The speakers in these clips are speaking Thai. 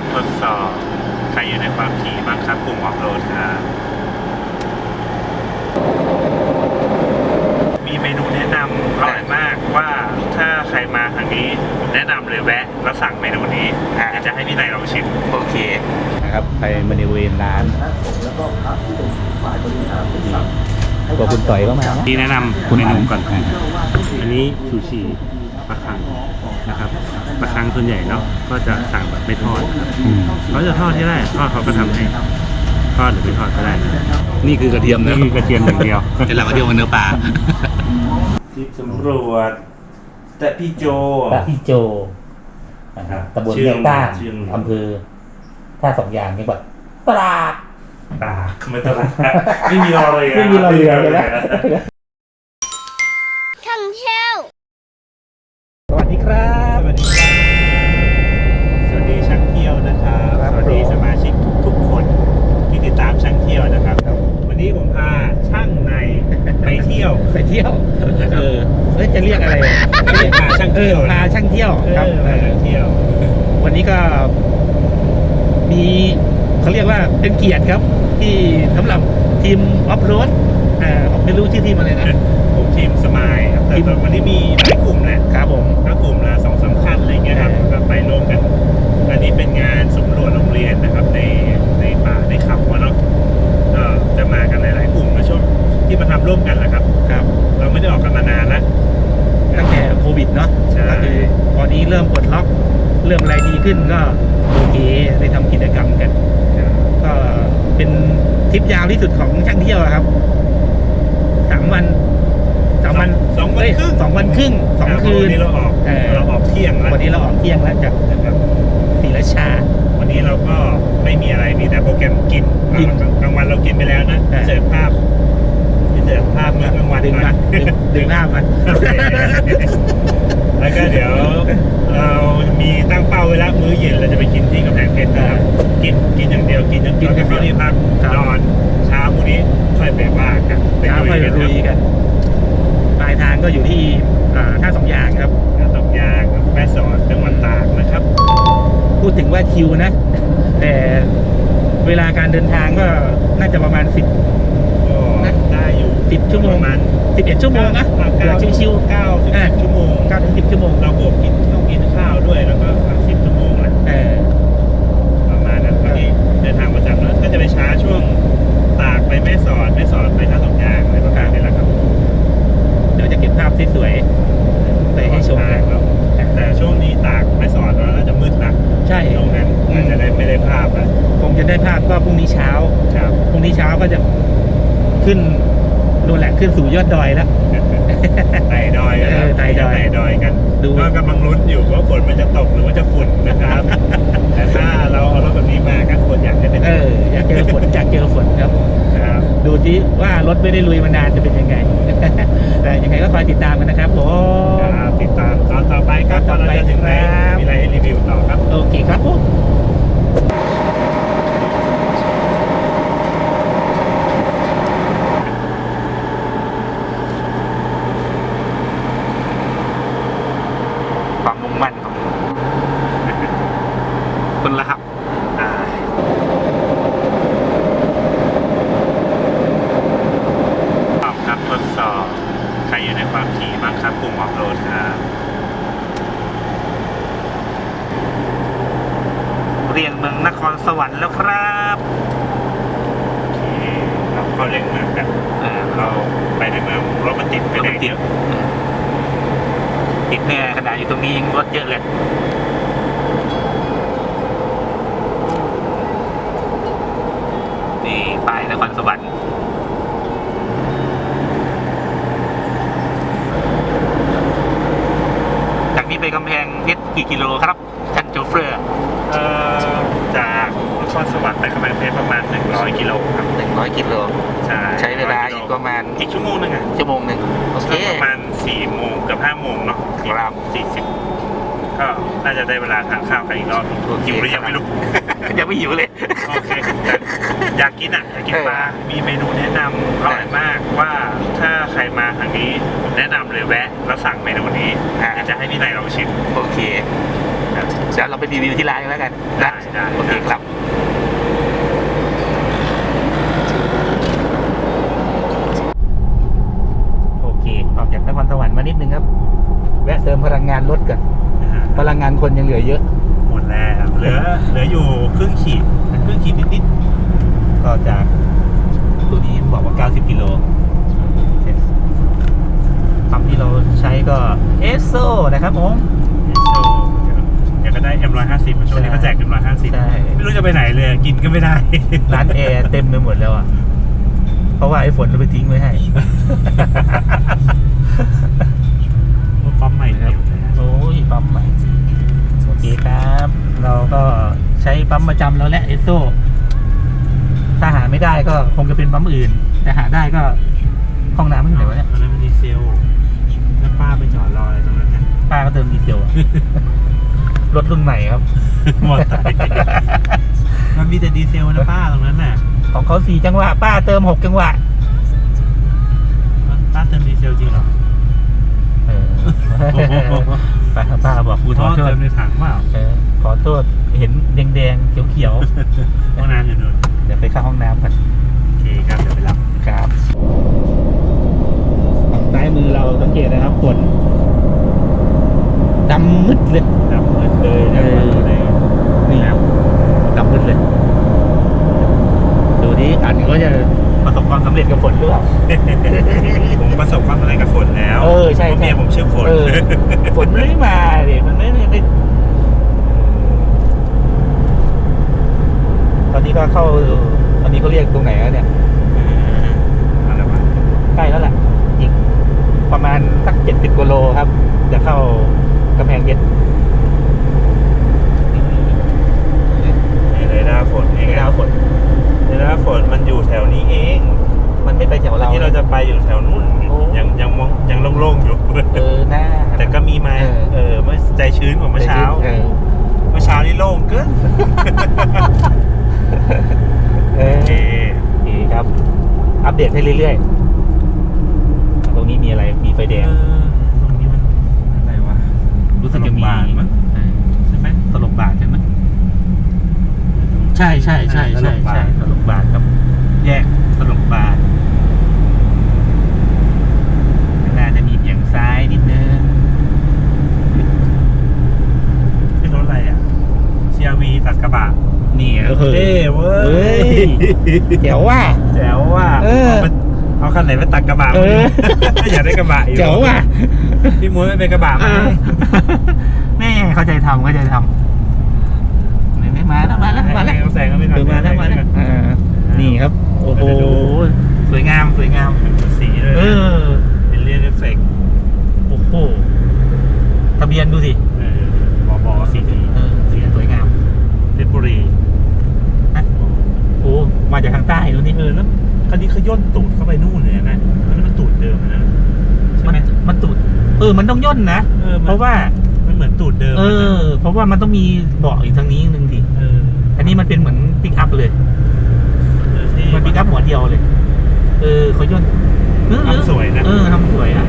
ครับทดสอบ ใครอยู่ในความถี่บ้างครับกลุ่มออฟโรดครับมีเมนูแนะนำอร่อยมากว่าถ้าใครมาทางนี้ผมแนะนำเลยแวะแล้วสั่งเมนูนี้อ่าเดี๋ยวจะให้พี่นายลองชิมโอเคนะครับไปบริเวณร้านตัวคุณต่อยก็มานะนี่แนะนำคุณเมอันนูก่อนอันนี้ชูชี ปลาคังนะครับปลาคังส่วนใหญ่เนาะก็จะสั่งแบบไม่ทอดครับอืมเขาจะทอดที่ได้ทอดเขาก็ทำให้ทอดหรือไม่ทอดก็ได้นะนี่คือกระเทียมนี่นะคือกระเทียมอย่างเดียวเดี๋ยวเรากระเทียมกับเนื้อปลาที่สำรวจแต่พี่โจพระพี่โจนะครับครับตำบลชื่อเมียงต้านชื่ออำเภอท่าสองอย่างจังหวัดตราดตาไม่ต้องไม่มีรอเลยะไม่มีรอเรือเลยนะ วันนี้ก็มีเขาเรียกว่าเป็นเกียรติครับ ที่สำหรับทีมออฟโรดอ่าผมไม่รู้ชื่อทีมอะไรนะ ผมทีมสมายครับแต่ทีมแต่วันนี้มีหลายกลุ่มแหละครับผมก็กลุ่มละสองสามคันอะไรเงี้ยครับเออก็ไปร่วมกัน อันนี้เป็นงานสำรวจโรงเรียนนะครับ ในในป่าในเขาอะเนาะก็จะมากันหลายๆกลุ่มมาช่วงที่มาทำร่วมกันแหละครับ ครับ เราไม่ได้ออกกันมานานแล้วตั้งแต่โควิดเนาะใช่ ก็คือตอนนี้เริ่มปลดล็อก เริ่มอะไรดีขึ้นก็โอเคได้ทำกิจกรรมกันก็เป็นทริปยาวที่สุดของช่างเที่ยวอะครับสามวันสามวันสองวันเอ้ยครึ่งสองวันครึ่งสองรับคืนวันนี้เราออกเออเราออกเที่ยงแล้ววันนี้เราออกเที่ยงแล้วจากจากศรีราชา วันนี้เราก็ไม่มีอะไรมีแต่โปรแกรมกินกินกลางกลางวันเรากินไปแล้วนะเออเสิร์ฟภาพเสิร์ฟภาพมื้อกลางวันดึงหน่มาอยดึงดึงหน้ามา แล้วก็เดี๋ยวเรามีตั้งเป้าไว้แล้วมื้อเย็นเราจะไปกินที่กำแพงเพชรนะครับกินกินอย่างเดียวกินจนกินเราจะเข้าที่พักครับนอนเช้าพรุ่งนี้ค่อยไปว่ากันไปเช้าไปลุยกันลุยกันปลายทางก็อยู่ที่อ่าท่าสองอย่างครับครับตกยางแม่สอดจังหวัดตากนะครับ พูดถึงว่าคิวนะ แต่เวลาการเดินทางก็น่าจะประมาณสิบก็ได้ อยู่สิบชั่วโมงประมาณสิบเอ็ดชั่วโมงนะเก้าเกือบชิวเก้าถึงอ่าสิบชั่วโมงๆเก้าถึงสิบชั่วโมงเราบวกกินข้าวกินข้าวด้วยแล้วก็สิบชั่วโมงแหละเออ ประมาณนั้นวันนี้เดินทางประจำแล้วก็จะไปช้าช่วงตากไปแม่สอดแม่สอดไปท่าสองยางอะไรประมาณนี้แหละครับเดี๋ยวจะเก็บภาพสวยๆไปให้ชมกันครับแต่ช่วงนี้ตากแม่สอดแล้วน่าจะมืดหนักใช่ตรงนั้นอาจจะได้ไม่ได้ภาพแล้วคงจะได้ภาพก็พรุ่งนี้เช้า ครับพรุ่งนี้เช้าก็จะขึ้น นู่นแหละขึ้นสู่ยอดดอยแล้ว ไต่ดอยกันครับเออไต่ดอยไต่ดอยกันดูก็กำลังลุ้นอยู่ว่าฝนมันจะตกหรือว่าจะฝุ่นนะครับ แต่ถ้าเราเอารถแบบนี้มาก็ควรอยากให้เป็นเอออยากเจอฝนอยากเจอฝนครับครับดูที่ว่ารถไม่ได้ลุยมานานจะเป็นยังไงแต่ยังไงก็คอยติดตามกันนะครับผม ครับติดตามตอนต่อไปครับตอนเราจะถึงไหน ครับ มีอะไรให้รีวิวต่อครับ โอเคครับผม ความมุ่งมั่นของคุณละครับ อ่าตอบครับทดสอบ ใครอยู่ในความถี่บ้างครับกลุ่มออฟโรดครับ เรียงเมืองนครสวรรค์แล้วครับ โอเคเราเข้าเร่งเมืองกัน อ่า เราไปในเมืองรถมันติดไป รถ ไหน มันติ เย ด อะ ติดแน่ขนาดอยู่ตรงนี้ยังรถเยอะเลย นครสวรรค์จากนี้ไปกำแพงเพชรกี่กิโลครับท่านโจเฟอร์ เอ่อจากนครสวรรค์ไปกำแพงเพชรประมาณ 100 กิโลครับ หนึ่งร้อยกิโล ใช่ ใช้เวลา 100 อีกประมาณ อีกชั่วโมงหนึงอะ ชั่วโมงหนึ่งโอเค ก็ประมาณ4โมงเกับ5โมงเนาะ ครับ สี่สิบก็น่าจะได้เวลาทานข้าวกันอีกรอบหนึ่ง โอเค หิวหรือยังไม่รู้ ยังไม่หิวเลย โอเคแต่อยากกินอะอยากกิน เออ ปลา มีเมนูแนะนำอร่อยมากว่าถ้าใครมาทางนี้ผมแนะนำเลยแวะ แล้ว สั่งเมนูนี้อ่าเดี๋ยวจะให้พี่นายลองชิมโอเคคครับ เดี๋ยวเราไปรีวิวที่ร้านกันแล้วกันได้นะได้ โอเคครับ โอเคออกจากนครสวรรค์มานิดนึงครับ แวะเติมพลังงานรถก่อนนะฮะพลังงานคนยังเหลือเยอะ หมดแล้วเหลือเหลืออยู่ครึ่งขีดครึ่งขีดนิดก็จากตัวนี้บอกว่า 90กิโล ปั๊มที่เราใช้ก็เอสโซนะครับผมๆโชว์เดี๋ยวก็ได้ M150 ช่วงนี้เขาแจก M150 ใช่ ไม่รู้จะไปไหนเลยกินก็ไม่ได้ ร้านแอร์เต็มไปหมดแล้วอะ เพราะว่าไอ้ฝนเราไปทิ้งไว้ให้ ปั๊มใหม่ครับโอ้ยปั๊มใหม่โอเคครับ เราก็ใช้ปั๊มประจำแล้วแหละเอสโซถ้าหาไม่ได้ก็คงจะเป็นปั๊มอื่น แต่หาได้ก็ห้องน้ำไม่ไหนวะเนี่ยตอนนั้นมันดีเซล แล้วป้าไปจอดรออะไรตรงนั้นเนี่ยป้าก็เติมดีเซลอะ รถรุ่นใหม่ครับ หมดสายมันมีแต่ดีเซลนะป้าตรงนั้นน่ะของเขาสี่จังหวะ ป้าเติมหกจังหวะ ป้าเติมดีเซลจริงเหรอเออป้าป้าบอกกูขอโทษเติมในถังเปล่าเออขอโทษเห็นแดงๆเขียวห้องน้ำอยู่นู่นๆเดี๋ยวไปเข้าห้องน้ำกันโอเคครับเดี๋ยวไปรับ ครับซ้าย มือเราสังเกตนะครับฝนดำมืดเลยดับมืดเลยนะเออวันเลยนี่ครับดำมืดเลย ดูดิอันก็จะประสบความสำเร็จกับฝนหรือเปล่าผมประสบความสำเร็จกับฝนแล้วเออใช่พราะเมียใช่ผมชื่อฝนเออฝนมันไม่มาดิมันไม่ไม่ไม่ตอนนี้ก็เข้าตอนนี้เขาเรียกตรงไหนแล้วเนี่ยอะไรวะใกล้แล้วแหละอีก ประมาณสักเจ็ดสิบกิโลครับ จะเข้ากำแพงเพชรนี่เรดาร์ฝนเองไม่อะดาวฝนเรดาร์ฝนมันอยู่แถวนี้เอง มันไม่ไปแถวเรา ที่เราจะไปอยู่แถวนู่นโอ้ ยังยังมองยังโล่งๆอยู่ เออหน้า แต่ก็มีมาเออ เออเมื่อใจชื้นกว่าเมื่อเช้าเออเมื่อเช้านี่โล่งเกินเอโออเคโอเคครับ อัปเดตให้เรื่อยๆ ตรงนี้มีอะไร มีไฟแดเองอตรงนี้มันอะไรวะรู้สึกจะมีสลบบาทมั้งเออใช่ไหมสลบบาทใช่ไหมใช่ใช่ใช่ใช่ใช่สลบบาทครับแยกสลบบาทน่าจะมีเบี่ยงซ้ายนิดนึงไม่รถอะไรอะ CRV ตัดกระบะนี่เออเท่เว้เฮ้ยยเดี๋ยวว่าแจ๋วว่ะเออาไป เอาคันไหนไปตัดกระบะเอออยากได้กระบะอยู่เจ๋วว่ะพี่ม้วนไม่เป็นกระบะไหมแม่เข้าใจทำเข้าใจทำไม่ไม่มาแล้วมาแล้วมาแล้วแซงก็ไม่ทันเออมาแล้วมาแล้วอ่านี่ครับ โอ้โหเดี๋ยวดูสวยงามสวยงาม สีเลยเออ เป็นเรียนเอฟเฟกต์โอ้โหทะเบียนดูสิเออบอบอสีดีเออสีสวยงาม เพชรบุรีนะโอ้มาจากทางใต้แล้วนี่เออแล้ว คันนี้เขาย่นตูดเข้าไปนู่นเลยนะอันนั้นมันตูดเดิมนะใช่มันไหมมันตูด เออ มันต้องย่นนะเออมันเพราะว่า มันเหมือนตูดเดิม เอนะอเพราะว่ามันต้องมีเบาะอีกทางนี้นึงดิเอออันนี้มันเป็นเหมือนปิกอัพเลยเออที่มันปิกอัพหัวเดียวเลย เออเขาย่นเออทำสวยนะ เออทำสวยอะ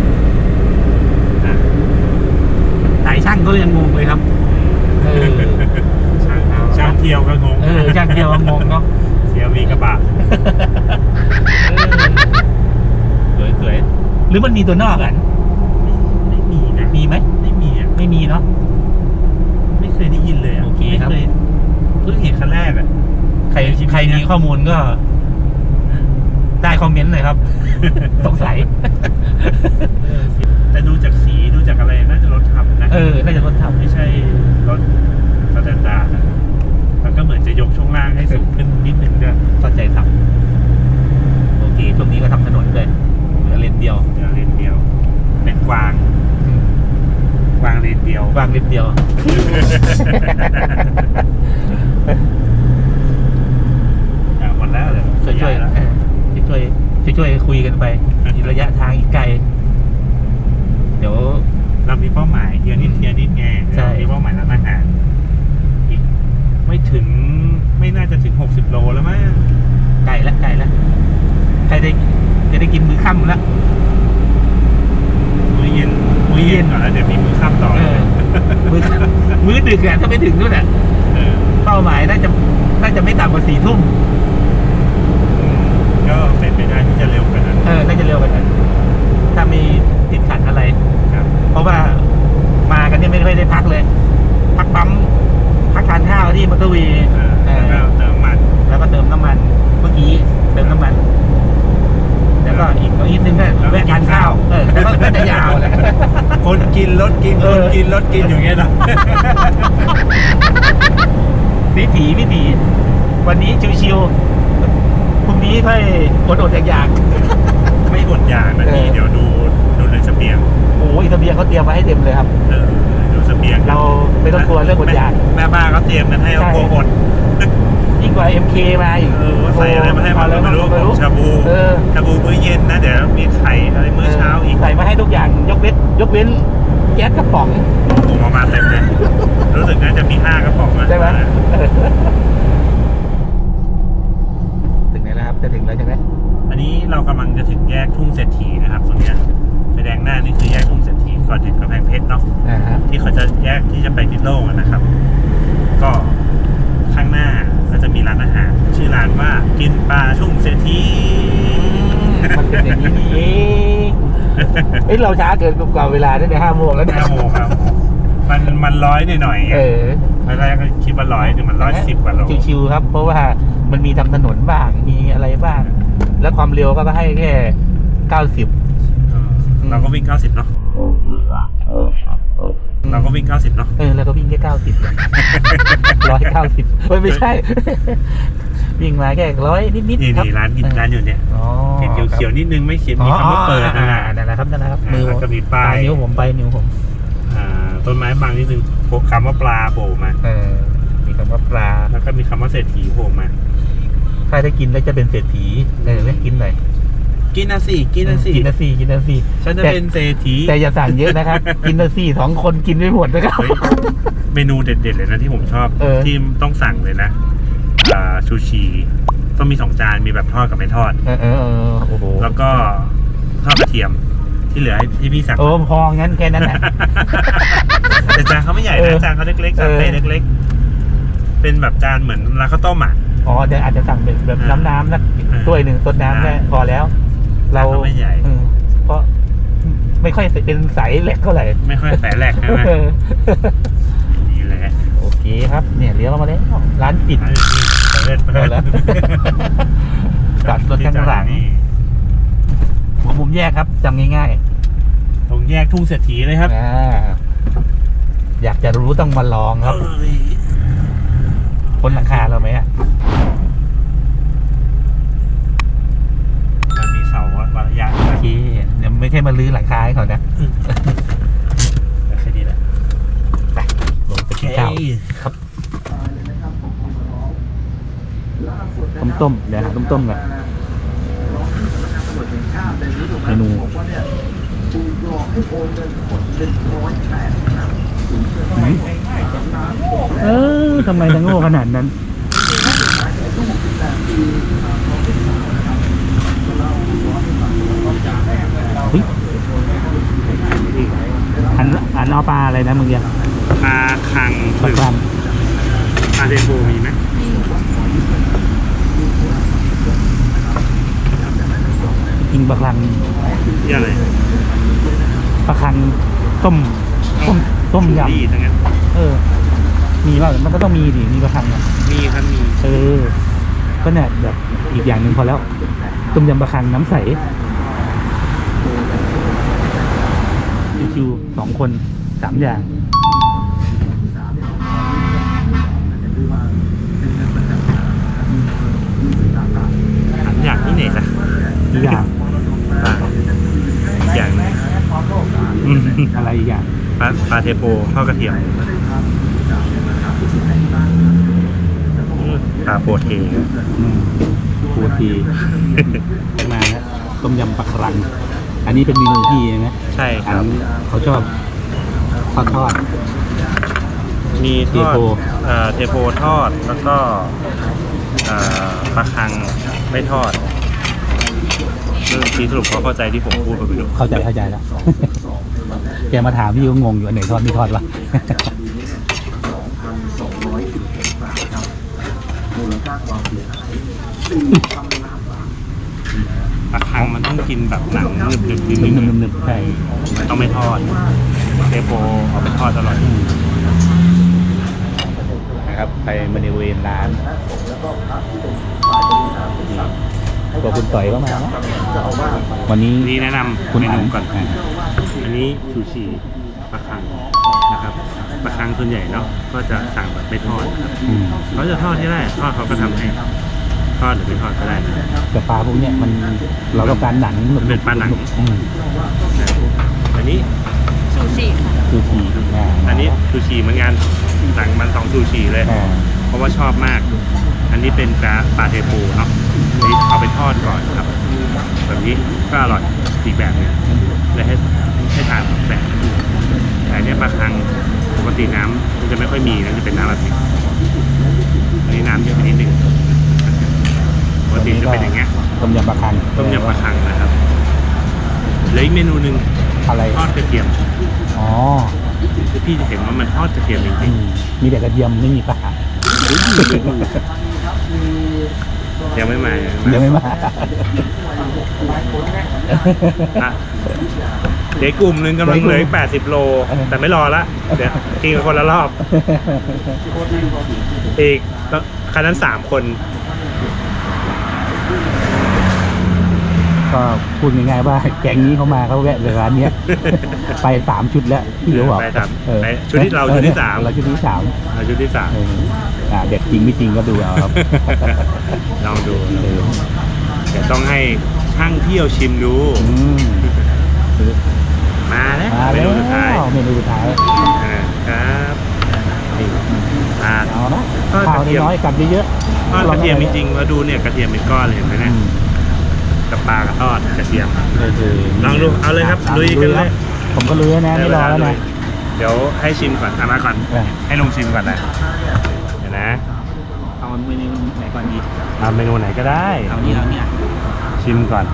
อะสายช่างก็ยังงงเลยครับ เออช่างช่างเที่ยวก็งง เออช่างเดียวก็งงเนาะ เสียวีกระบะสวยสวยหรือมันมีตัวนอกอะไม่มีนะมีไหมไม่มีอะไม่มีเนาะไม่เคยได้ยินเลยอะโอเคครับไม่ยเพิ่งเห็นครั้งแรกอะใครในชีวิตใครเนี่มียข้อมูลก็ ได้คอมเมนต์เลยครับสงสัยเออแต่ดูจากสีดูจากอะไรน่าจะรถทำนะเออน่าจะรถทำไม่ใช่รถสแตนดาร์ด อะแล้วก็เหมือนจะยกช่วงล่างให้สูงขึ้นนิดนึงด้วยเข้าใจทำโอเคช่วงนี้ก็ทำถนนด้วยเหลือเลนเดียวเดี๋ยวเลนเดียว เป็นกวางกวางเลนเดียววางเลนเดียวอะหมดแล้วเดี๋ยวช่วยช่วยแล้วเออช่วยช่วยช่วยคุยกันไปอีกระยะทางอีกไกล เดี๋ยวเรามีเป้าหมายเทียนิดเทียนิดไงใช่เรามีเป้าหมายร้านอาหารอีก ไม่ถึงไม่น่าจะถึงหกสิบโลแล้วมั้งไกลแล้วไกลแล้วใครได้จะได้กินมื้อค่ำแล้วมื้อเย็นมื้อเย็นก่อนแล้วเดี๋ยวมีมื้อค่ำต่อเออมือมือดึกอะถ้าไม่ถึงนู่นอะเออเป้าหมายน่าจะน่าจะไม่ต่ำกว่าสี่ทุ่มอืมก็เป็นไปได้ที่จะเร็วกว่านั้นเออน่าจะเร็วกว่านั้นถ้ามีติดขัดอะไรครับเพราะว่ามากันเนี่ยไม่ค่อยได้พักเลย พักปั๊มพักทานข้าวที่มอเตอร์เวย์ เออ เอ แล้ว อ ก็เติมมัน แล้วก็เติมน้ำมัน เมื่อกี้เติมน้ำมัน แล้วก็อีกอีกนึงก็แวะทานข้าว เออแล้วก็ก็จะยาวแหละ คน กินรถกินเอคอนกินรถกินอยู่อย่างเงี้ยเนาะวิถีวิถีวันนี้ชิวๆพรุ่งนี้ค่อยอดอดๆอยากไม่อดอยากนะพี่เออเดี๋ยวดูดูในเสบียงๆโอ้ยเสบียงเขาเตรียมมาให้เต็มเลยครับเออดูเสบียงเราไม่ต้องกลัวเรื่องอดอยากแม่บ้านเขาเตรียมกันให้เราใช่กลัวอดยิ่งกว่า MK มาอีกเออว่าใส่อะไรมาให้มันเอไม่รู้ไม่ของชาบูเออชาบูมื้อเย็นนะเดี๋ยวมีไข่อะไรมื้อเช้าอีกใส่มาให้ทุกอย่างยกเว้นยกเว้น แก๊สกระป๋องผมเอามาเต็มเลย รู้สึกน่าจะมีห้ากระป๋องนะใช่ไหมถึงไหนแล้วครับ จะถึงแล้วใช่ไหมอันนี้เรากำลังจะถึงแยกทุ่งเศรษฐีนะครับส่วนเนี้ยไฟแดงหน้านี่คือแยกทุ่งเศรษฐีก่อนถึงกำแพงเพชรเนาะอ่าฮะที่เขาจะแยกที่จะไปพิษโลกอะนะครับ ก็ข้างหน้าก็จะมีร้านอาหาร ชื่อร้านว่ากินปลาทุ่งเศรษฐีมันเป็นอย่างนี้นี่ เองเอ้ยเราช้าเกินกว่าเวลาได้ในห้าโมงแล้วเนี่ยห้าโมงครับ มันมันร้อยหน่อยๆไงเออตอนแรกก็คิดว่าร้อยแต่มันร้อยสิบกว่าโลชิวๆครับ เพราะว่ามันมีทำถนนบ้างมีอะไรบ้าง แล้วความเร็วก็ให้แค่เก้าสิบเออเราก็วิ่ง90เนาะเราก็วิ่ง90เนาะเออแล้วก็วิ่งแค่เก้าสิบร้อยเก้าสิบเฮ้ยไม่ใช่ วิ่งมาแค่ร้อยนิดนี่ๆครับนี่ร้านกินร้านอยู่เนี่ยอ๋อเห็นเขียวๆนิดนึงไม่เขียนอ๋อมีคำว่าเปิดนะอ่านั่นแหละครับนั่นแหละ ครับอ่าแล้วก็มีป้ายนิ้วผมไปนิ้วผมอ่าต้นไม้บางนิดนึงโผล่คำว่าปลาโผล่มา เออมีคำว่าปลา แล้วก็มีคำว่าเศรษฐีโผล่มา ถ้าได้กินแล้วจะเป็นเศรษฐีเออไม่กินหน่อยกินนะสิกินนะสิกินนาซีกินนาซีฉันจะแต่เป็นเศรษฐีแต่อย่าสั่งเยอะนะครับ กินนาซีสองคนกินไม่หมดนะครับ เฮ้ยเมนูเด็ดๆเลยนะที่ผมชอบเออ ที่ต้องสั่งเลยนะอ่าชูชีต้องมีสองจานมีแบบทอดกับไม่ทอด เออเออเออโอ้โหแล้วก็ทอดกระเทียม ที่เหลือให้ที่พี่สั่งโอ้พองั้นแค่นั้นแหละ แต่จานเขาไม่ใหญ่เอนะอจานเขาเล็กๆจานเออเป้เล็กๆ เป็นแบบจานเหมือนร้านข้าวต้มอะ อ๋อเดี๋ยวอาจจะสั่งเป็นแบบอ่าน้ำน้ำๆสักอ่าถ้วยหนึ่งสดน้ำแค่อ่าพอแล้ว เราแต่ก็ไม่ใหญ่ เออเพราะไม่ค่อยเป็นสายเล็กเท่าไหร่ไม่ค่อยแฝงแหลกใช่ไหมเออนี่แหละโอเคครับเนี่ยเลี้ยวมาแล้วร้านปิด ร้านนี้เปิดเปิเอาดแล้ว จอดรถข้างหลังนี่ หัวมุมแยกครับจำง่ายตรงแยกทุ่งเศรษฐีเลยครับ ๆอ่าอยากจะรู้ต้องมาลองครับเอ้ยคนหลังคาเราไหมอะมันมีเสาวัดระยะโอเคเดี๋ยวไม่ใช่มาลื้อหลังคาให้เขานะแค่นี้แหละไปลงไปกินข้าวครับต้มต้มๆเดี๋ยวหาต้มต้มๆก่อน เมนูหืมเออทำไมถึงโง่ขนาดนั้นเฮ้ยอันอันเอาปลาอะไรนะมึงเนี่ยปลาคังปลาคลามปลาเทโบมีไหม นปลาคลังที่อะไรปลาคลังต้มต้มต้มยดีทั้งนั้นำเออ มีว่ามันก็ต้องมีดิมีปลาคลังอะมีครับมีเออ ก็เนี่ยแบบอีกอย่างหนึ่งพอแล้วต้มยำปลาคลังน้ำใสชิวๆสองคนสามอย่างอันอย่างที่ไหนล่ะอีกอย่าง ปลาอีกอย่างหนึง อืมอะไรอีกอย่างปลาปลาเทโพทอดกระเทียมอืมปลาโปเทอืมปูทีมาแล้วต้มยำปลาคลัง อันนี้เป็นเมนูพี่ใช่ไหมใช่คอัรับนเขาชอบทอดทอดมีทอดเทโพเอ่อเทโพทอดแล้วก็เอ่อปลาคังไม่ทอดซึ่ง ทีสรุปเขาเข้าใจที่ผมพูดไปไม่รู้เข้าใจเข้าใจแล้ว แกมาถามพี่ก็งงอยู่อันไหนทอดไม่ทอดวะปลาคังมันต้องกินแบบหนังหนึบๆนิดหนึนึบงหนึบหนึบใช่มันต้องไม่ทอดเทโปเอาไปทอดอร่อยนะครับ ไปบริเวณร้าน ตัวคุณต่อยก็มานะวันนี้นี่แนะนำคุณเมอันูนก่อนอ่าอันนี้ชูชีปลาคังนะครับปลาคังส่วนใหญ่เนาะก็จะสั่งแบบไม่ทอดนะครับอืมเขาจะทอดที่ได้ทอดเขาก็ทำให้ทอดหรือไม่ทอดก็ได้นะแต่ปลาพวกเนี้ยมันเราต้องการหนังมันเป็นปลาหนังอืมอันนี้ซูชิค่ะคือทีอ่าอันนี้ชูชีเหมือนกันสั่งมันสองชูชีเลยอ่าเพราะว่าชอบมาก อันนี้เป็นปลาปลาเทปูเนาะอั นนี้เอาไปทอดก่อนครับ แบบนี้ก็อร่อยอีกแบบหนึงเลยให้ให้ทานแบบแต่อันเนี้ยปลาคังปกติน้ำมันจะไม่ค่อยมีนะจะเป็นน้ำแบบนี้อันนี้น้ำเยอะไปนิดนึงปกติจะเป็นอย่างเงี้ยต้มยำปลาคังต้มยำปลาคังนะครับเหลืออีกเมนูหนึ่งอะไรทอดกระเทียมอ๋อพี่จะเห็นว่ามันทอดกระเทียมจอืริงมมีแต่กระเทียมไม่มีปลาๆ ยังไม่มาเดี๋ยวไม่มาอะเดี๋ยวกลุ่มหนึ่งกำลังเหลืออีก80 โล แต่ไม่รอละเดี๋ยวกินกันคนละรอบ อีกคันนั้นสามคน ก็พูดง่ายๆว่าแก๊งนี้เขามาเขาแวะเลยร้านเนี้ย ไปสามชุดแล้วพี่เขาบอกไปสามเออไปชุดที่เราชุดที่สามเราชุดที่สามเอาชุดที่สามเอออ่าเด็ดจริงไม่จริงก็ดูเอาครับลองดูเออเดี๋ยวต้องให้ช่างเที่ยวชิมดูอืมมาแล้วมาเมแล้นูวสุดท้ายเมนูสุดท้ายอ่าครับนี่ลาดเอานะทอดข้าวกระเทียมน้อยๆกัดเยอะทอดกระเทียมจริงๆมาดูเนี่ยกระเทียมเป็นก้อนเลยเห็นไหมๆเนะ กับปลากับทอดกระเทียมลองดูเอาเลยครับสมลุยกันเลยครับผมก็ลุยแล้วนะไม่รอแล้วนะเดี๋ยวให้ชิมก่อนเอามาก่อนเออให้ลุงชิมก่อนนะเดี๋ยวนะเอาเมนูไหนก่อนดีเอาเมนูไหนก็ได้เอานี่เอาเนี่ยชิมก่อน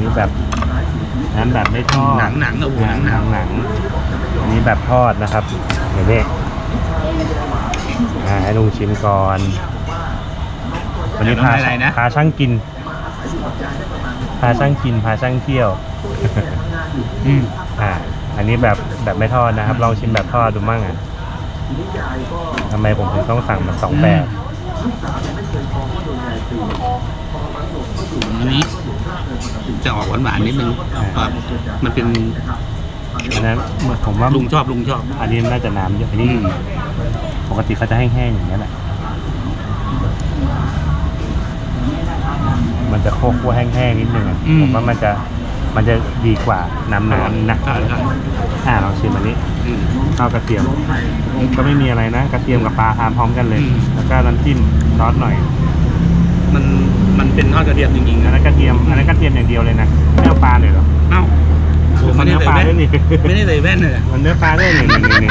นี่แบบนั้นแบบไม่ทอดหนังหนังๆเอาหัวหนังหหนันังงหนังอันนี้แบบทอดนะครับเดี๋ยวนี้อ่าให้ลุงชิมก่อน วันนี้พาพาช่างกิน พาช่างกิน พาช่างเที่ยว อืมอ่า อันนี้แบบแบบไม่ทอดนะครับ ลองชิมแบบทอดดูมั่งอะทำไมผมถึงต้องสั่งมาสองแบบอันนี้จะออกหวานๆนิดนึงครับมันเป็นอันนั้นผมว่าลุงชอบลุงชอบ อันนี้น่าจะน้ำเยอะอันนี้ อืม ปกติเขาจะแห้งๆอย่างนี้ยแหละ มันจะโคกคั่วแห้งๆนิดนึงอะผมว่ามันจะมันจะดีกว่าน้ำน้ำนะใช่ใช่อ่าลองชิมอันนี้อืม ข้าวกระเทียมก็ไม่มีอะไรนะ กระเทียมกับปลาทานพร้อมกันเลย อืม แล้วก็น้ำจิ้มซอสหน่อยมันมันเป็นทอดกระเทียมจริงๆอันนะนั้นกระเทียมอันนั้นกระเทียมอย่างเดียวเลยนะไม่เอาปลาเลยเหรอเอ้าโอ้มัไม่นได้เนื้อใส่ปลาแว่ด้วยนนี่ ไม่ได้ใส่แว่นเลยอะ มันเนื้อปลาด้วยนี่นี่นี่นี่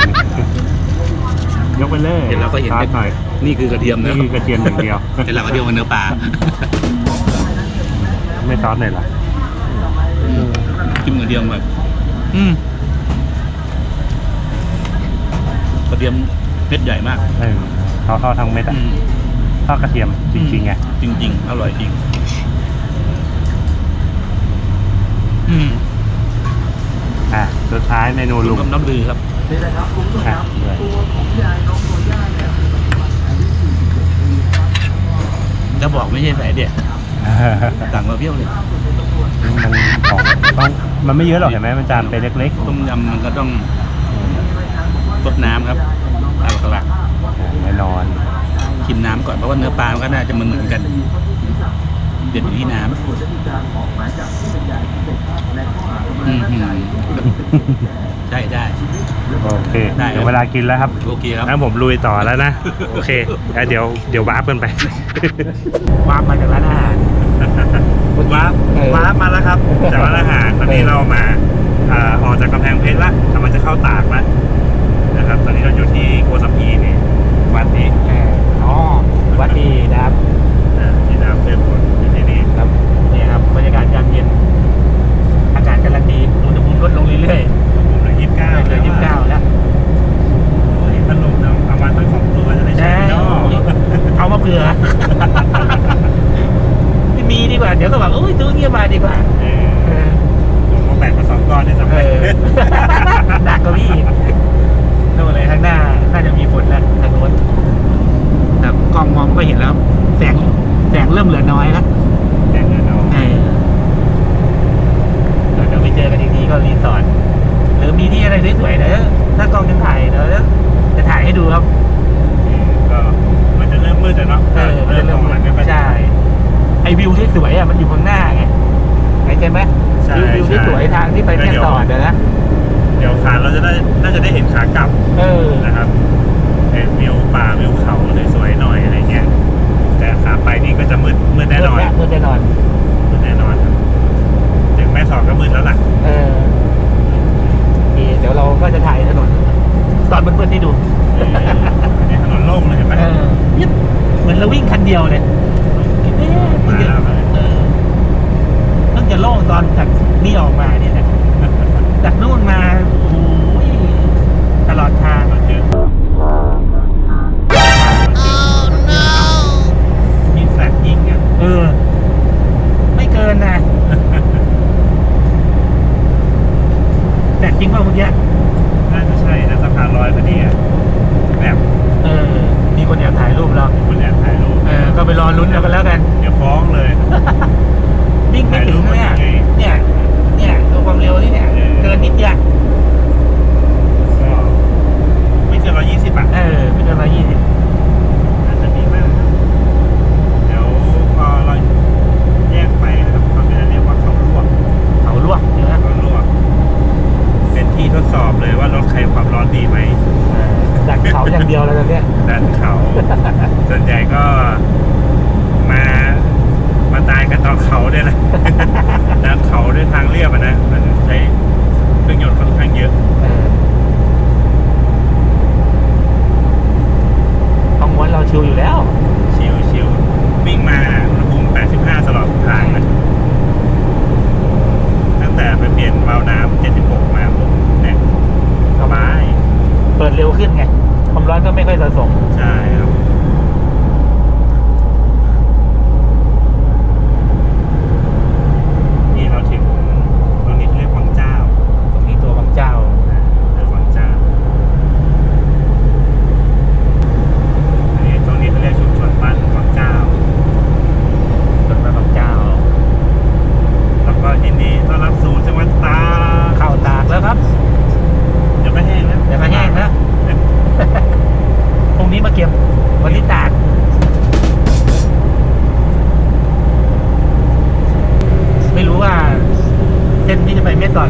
ยกไปเลยเห็นแล้วก็เห็นซอสหน่อย นี่คือกระเทียมนี่นะคือกระเทียมอย่างเดียวเห็นแล้วกระเทียมกับเนื้อปลา ไม่ซอสเลยเหรอจิ้มกระเทียมแบบอืมกระเทียมเม็ดใหญ่มากเออเขาทอดทั้งเม็ดอะอืมทอดกระเทียมจริงๆไงจริง ๆ อร่อยจริง อืมอะสุดท้ายเมนูลุลุงงกับน้ำลือครับ อะด้วยจะบอกไม่ใช่สายเด็ด สั่งมาเปรี้ยวเลยมันของต้องมันไม่เยอะหรอกเห็นไหมมันจานเป็นเล็กต้มยำมันก็ต้องซดน้ำครับเอาหลักๆอะแน่นอนๆชิมน้ำก่อนเพราะว่าเนื้อปลามันก็น่าจะเหมือนเหมือนกัน เด็ดอยู่ที่น้ำอืมอืมใช่ได้ โอเคได้ครับ เดี๋ยวเวลากินแล้วครับโอเคครับ งั้นผมลุยต่อแล้วนะ โอเคแล้วเดี๋ยวเดี๋ยววาร์ปกันไป วาร์ปมาจากร้านอาหาร วาร์ปวาร์ปมาแล้วครับ จากร้านอาหารตอนนี้เรามาออกจากกำแพงเพชรละกำลังจะเข้าตากละนะครับ ตอนนี้เราอยู่ที่โกสัมพีนี่วัดนี้อ๋อวัดดีนะครับที่น้ำเต็มหมดอยู่นี่นี่ครับนี่ครับบรรยากาศยามเย็นอากาศกำลังดีอุณหภูมิลดลงเรื่อยผมเหลือยี่สิบเก้าหลือยี่สิบเก้าแล้ว พัาลมเอามาตั้งสองตัวจะได้ใช้ใช่ ไม่อเอามาเผื่อ งียบมาดีกว่าเออเออผมก็แบ่งมาสองก้อนในสำเอเร็จอหนักกว่าพี่อีกโน่นเลยข้างหน้า น่าจะมีฝนแล้วทางโน้นแต่กล้องมองก็เห็นแล้ว แสง แสงเริ่มเหลือน้อยแล้ว จะได้เห็นขากลับเออนะครับเป็นวิวป่าวิวเขาสวยๆหน่อยอะไรเงี้ยแต่ขาไปนี่ก็จะมืดมืดแน่นอนมืดแน่นอนมืดแน่นอนครับถึงแม่สอดก็มืดแล้วล่ะเออโอเคเดี๋ยวเราก็จะถ่ายถนนตอนเพื่อนๆที่ดูเออนี่ถนนโล่งเลยเห็นไหมเออยิบเหมือนเราวิ่งคันเดียวเลยเอ๊ะมาแล้วเออเพิ่งจะโล่งตอนจากนี่ออกมาเนี่ยนะจากนู่นมาโอ้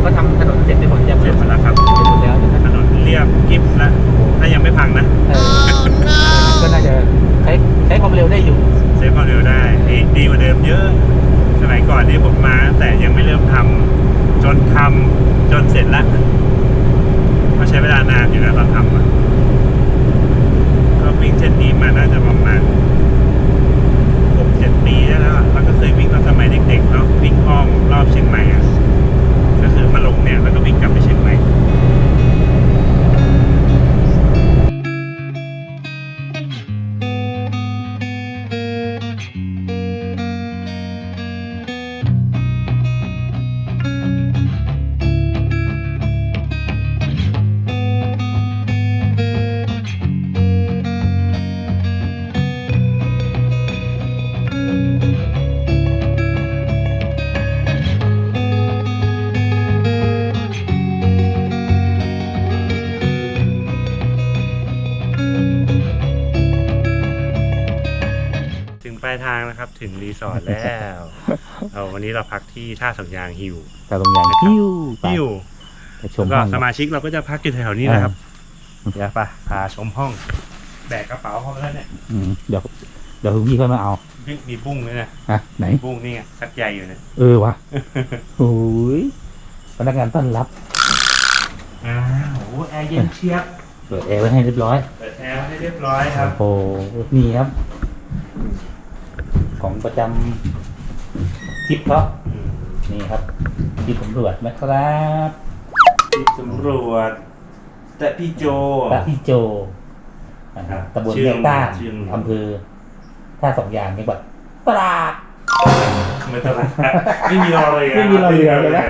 ก็ทำถนนเสร็จไปหมดยังเสร็จหมดแล้วครับ เสร็จหมดแล้วนะถนนเรียบกิฟแล้วถ้ายังไม่พังนะเออก็น่าจะใช้ใช้ความเร็วได้อยู่ใช้ความเร็วได้ดีดีกว่าเดิมเยอะ สมัยก่อนนี่ผมมาแต่ยังไม่เริ่มทำจนทำจนเสร็จแล้วก็ใช้เวลานานอยู่นะตอนทำอะก็วิ่งเส้นนี้มาน่าจะประมาณหกเจ็ดปีได้แล้วอะแล้วก็เคยวิ่งตอนสมัยเด็กๆเนาะวิ่งอ้อมรอบเชียงใหม่อะ ก็คือมาลงเนี่ยแล้วก็วิ่งกลับไปเชียงใหม่ ถึงรีสอร์ทแล้วเอาวันนี้เราพักที่ท่าสังยางฮิวแต่ตรงยางพิ้วไปฮิวไปชแล้มวก็ห้องสมาชิกเราก็จะพักอยู่แถวๆนี้นะครับเดี๋ยวไปพาชมห้อง แบกกระเป๋าพร้อมแล้วเนี่ยอืมเดี๋ยวเดี๋ยวคุณพี่ค่อยมาเอานี่มีบุ้งด้วยนะฮะไหนบุ้งนี่ไงชักใหญ่อยู่เนี่ยเออวะโอ้ยพนักงานต้อนรับอ้าวโอ้โหแอร์เย็นเชียบเปิดแอร์ไว้ให้เรียบร้อย เปิดแอร์ให้เรียบร้อยครับ โอ้โหนี่ครับ ของประจำทริปเขาอืมนี่ครับทริปสำรวจนะครับที่สำรวจแต่พี่โจตาพี่โจนะครับตำบลชื่อเมียงต้าชื่ออำเภอท่าสองยางจังหวัดตราดไม่ต้องละไม่มีรอเลยไม่มีรอเรือเลยนะ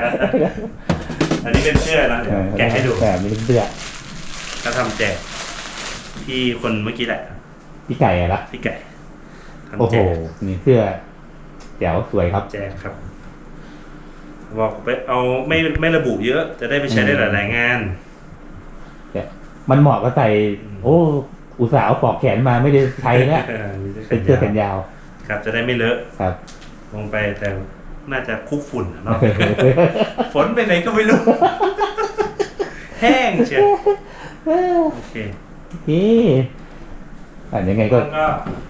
อันนี้เป็นเสื้อนะเดี๋ยวแกะให้ดูแต่มีเสื้อก็ทำแจกที่คนเมื่อกี้แหละพี่ไก่อะละพี่ไก่ โอ้ทำโหแจกนี่เสื้อแจ๋วสวยครับแจกครับ บอกไปเอาไม่ไม่ระบุเยอะ จะได้ไปใช้ได้หลายๆงานแต่มันเหมาะกับใส่ โอ้ อุตส่าห์เอาปลอกแขนมาไม่ได้ใช้แล้วเออเป็นเสื้อแขนยาว ครับ จะได้ไม่เลอะครับ ลงไปแต่น่าจะคุกฝุ่นอะเนาะฝนไปไหนก็ไม่รู้ แห้งเชียวโอเค นี่อะยังไงก็ ก็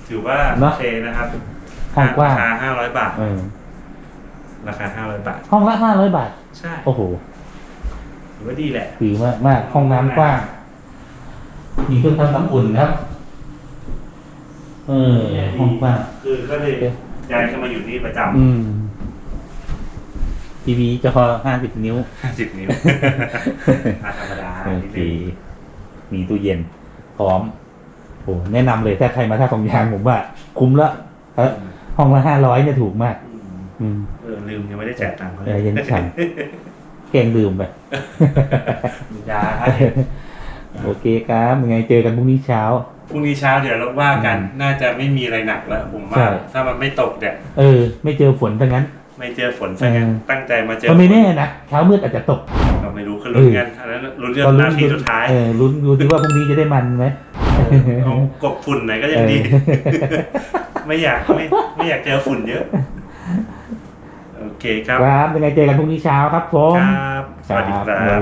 ถือว่าเนโออะเคนะครับห้องกว้างราคาห้าร้อยบาท เออราคาห้าร้อยบาท ห้องละห้าร้อยบาท ใช่โอ้โหถือว่าดีแหละ ดีมากมากห้องน้ำกว้าง มีเครื่องทำน้ำอุ่นครับ เออห้องกว้าง คือก็เลยย้ายเข้ามาอยู่นี่ประจอืมทีวีจอห้าสิบนิ้วำห้าสิบนิ้วอะธรรมดาโอนิดเคนึงมีตู้เย็นพร้อม โอ้แนะนำเลยถ้าใครมาท่าของยางผมว่า คุ้มละเออห้องละห้าร้อยเนี่ยถูกมากอืมอืมเออลืมยังไม่ได้จ่ายตังค์เขาเลเออยังไม่จ่ายแกล้งลืมไปยาโอเคครับยังไงเจอกันพรุ่งนี้เช้าพรุ่งนี้เช้าเดี๋ยวเราว่ากัน น่าจะไม่มีอะไรหนักแล้วผมว่าใช่ถ้ามันไม่ตกเนี่ยเออ ไม่เจอฝนทั้งนั้น ไม่เจอฝนซะงั้นเออตั้งใจมาเจอก็ไม่แน่นะเช้ามืดอาจจะตกก็ไม่รู้คือลุ้นกันอันนั้นลุ้นเรื่องหน้าที่สุดท้ายเออลุ้นดูสิว่าพรุ่งนี้จะได้มันไหมเอากบฝุ่นหน่อยก็ยังดีเออไม่อยากไม่ไม่อยากเจอฝุ่นเยอะ โอเคครับครับยังไงเจอกันพรุ่งนี้เช้าครับผมครับสวัสดีครับครับ